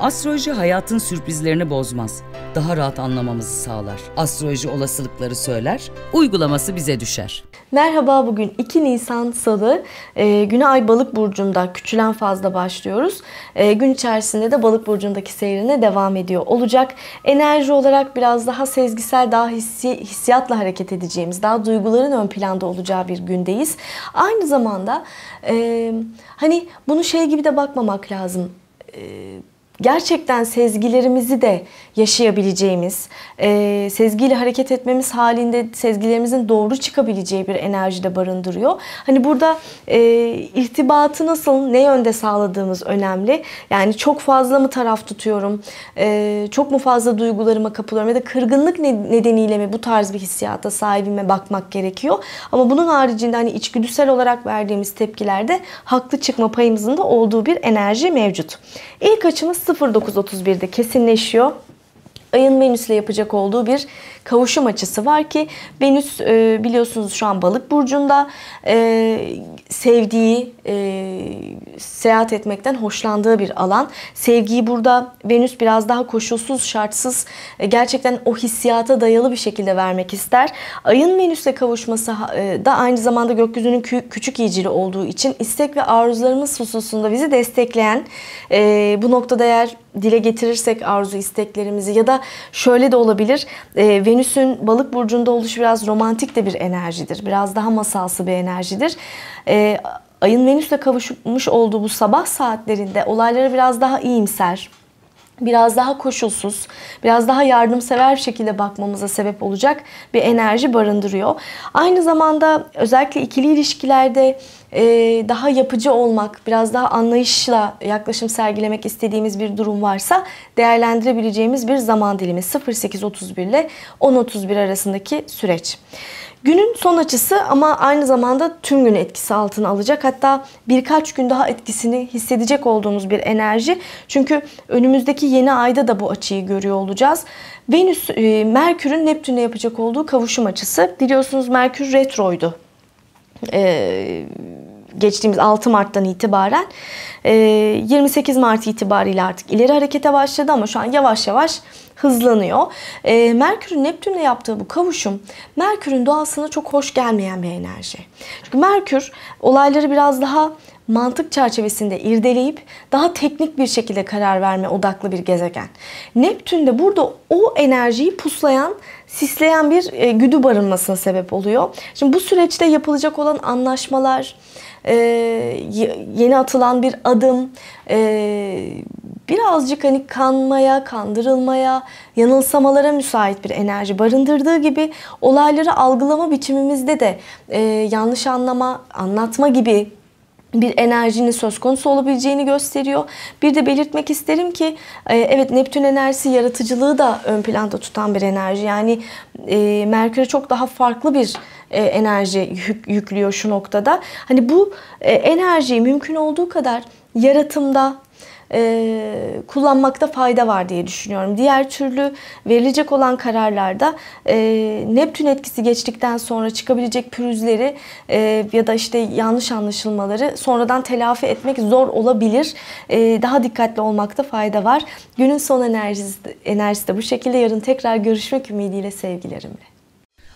Astroloji hayatın sürprizlerini bozmaz. Daha rahat anlamamızı sağlar. Astroloji olasılıkları söyler, uygulaması bize düşer. Merhaba bugün 2 Nisan Salı. E, güne ay balık burcunda küçülen fazla başlıyoruz. E, gün içerisinde de balık burcundaki seyrine devam ediyor olacak. Enerji olarak biraz daha sezgisel, daha hissi, hissiyatla hareket edeceğimiz, daha duyguların ön planda olacağı bir gündeyiz. Aynı zamanda e, hani bunu şey gibi de bakmamak lazım. E, gerçekten sezgilerimizi de yaşayabileceğimiz, e, sezgiyle hareket etmemiz halinde sezgilerimizin doğru çıkabileceği bir enerji de barındırıyor. Hani burada e, irtibatı nasıl, ne yönde sağladığımız önemli. Yani çok fazla mı taraf tutuyorum, e, çok mu fazla duygularıma kapılıyorum ya da kırgınlık nedeniyle mi bu tarz bir hissiyata sahibime bakmak gerekiyor. Ama bunun haricinde hani içgüdüsel olarak verdiğimiz tepkilerde haklı çıkma payımızın da olduğu bir enerji mevcut. İlk açımız 09.31'de kesinleşiyor. Ayın Venüs ile yapacak olduğu bir kavuşum açısı var ki Venüs e, biliyorsunuz şu an balık burcunda e, sevdiği, e, seyahat etmekten hoşlandığı bir alan. Sevgiyi burada Venüs biraz daha koşulsuz, şartsız, gerçekten o hissiyata dayalı bir şekilde vermek ister. Ayın Venüs'le kavuşması da aynı zamanda gökyüzünün küçük iyicili olduğu için istek ve arzularımız hususunda bizi destekleyen bu noktada eğer dile getirirsek arzu isteklerimizi ya da şöyle de olabilir. E, Venüs'ün balık burcunda oluşu biraz romantik de bir enerjidir. Biraz daha masalsı bir enerjidir. E, ayın Venüs'le kavuşmuş olduğu bu sabah saatlerinde olaylara biraz daha iyimser, biraz daha koşulsuz, biraz daha yardımsever şekilde bakmamıza sebep olacak bir enerji barındırıyor. Aynı zamanda özellikle ikili ilişkilerde e, daha yapıcı olmak, biraz daha anlayışla yaklaşım sergilemek istediğimiz bir durum varsa değerlendirebileceğimiz bir zaman dilimi 08.31 ile 10.31 arasındaki süreç. Günün son açısı ama aynı zamanda tüm gün etkisi altına alacak. Hatta birkaç gün daha etkisini hissedecek olduğumuz bir enerji. Çünkü önümüzdeki yeni ayda da bu açıyı görüyor olacağız. Venüs, e, Merkür'ün Neptün'le yapacak olduğu kavuşum açısı. Biliyorsunuz Merkür retroydu. Ee, geçtiğimiz 6 Mart'tan itibaren 28 e, Mart itibariyle artık ileri harekete başladı ama şu an yavaş yavaş hızlanıyor. E, Merkür'ün Neptün'le yaptığı bu kavuşum Merkür'ün doğasına çok hoş gelmeyen bir enerji. Çünkü Merkür olayları biraz daha mantık çerçevesinde irdeleyip daha teknik bir şekilde karar verme odaklı bir gezegen. Neptün de burada o enerjiyi puslayan, sisleyen bir e, güdü barınmasına sebep oluyor. Şimdi bu süreçte yapılacak olan anlaşmalar, e, yeni atılan bir adım, e, birazcık hani kanmaya, kandırılmaya, yanılsamalara müsait bir enerji barındırdığı gibi olayları algılama biçimimizde de e, yanlış anlama, anlatma gibi bir enerjinin söz konusu olabileceğini gösteriyor. Bir de belirtmek isterim ki e, evet Neptün enerjisi yaratıcılığı da ön planda tutan bir enerji. Yani e, Merkür çok daha farklı bir e, enerji yüklüyor şu noktada. Hani bu enerjiyi mümkün olduğu kadar yaratımda, e, kullanmakta fayda var diye düşünüyorum. Diğer türlü verilecek olan kararlarda e, Neptün etkisi geçtikten sonra çıkabilecek pürüzleri e, ya da işte yanlış anlaşılmaları sonradan telafi etmek zor olabilir. E, daha dikkatli olmakta fayda var. Günün son enerjisi, enerjisi de bu şekilde. Yarın tekrar görüşmek ümidiyle sevgilerimle.